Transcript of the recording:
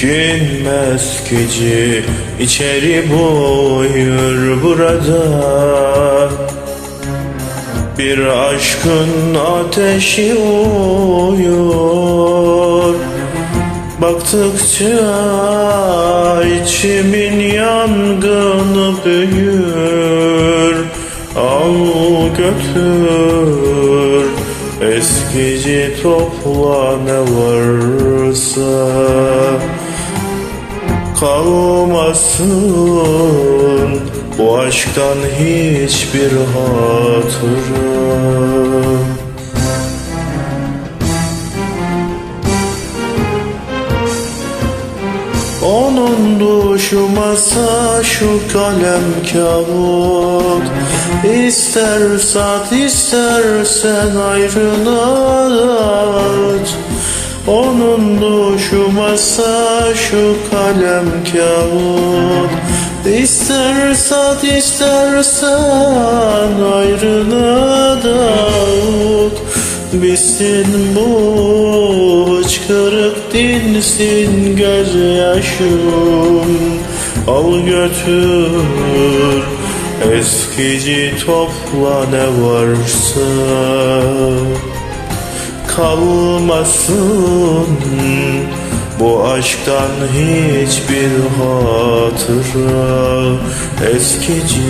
Gün meskici içeri buyur burada. Bir aşkın ateşi uyur Baktıkça içimin yangını büyür. Al götür eskici topla ne varsa Kalmasın bu aşktan hiçbir hatıra. Onun duşu masa şu kalem kağıt. İster sat istersen ayrılat Onun duşu masa şu kalem kağıt. İster sat istersen ayrına dağıt Bitsin bu hıçkırık dinsin gözyaşım Al götür eskici topla ne varsa. Kalmasın bu aşktan hiçbir hatıra eskici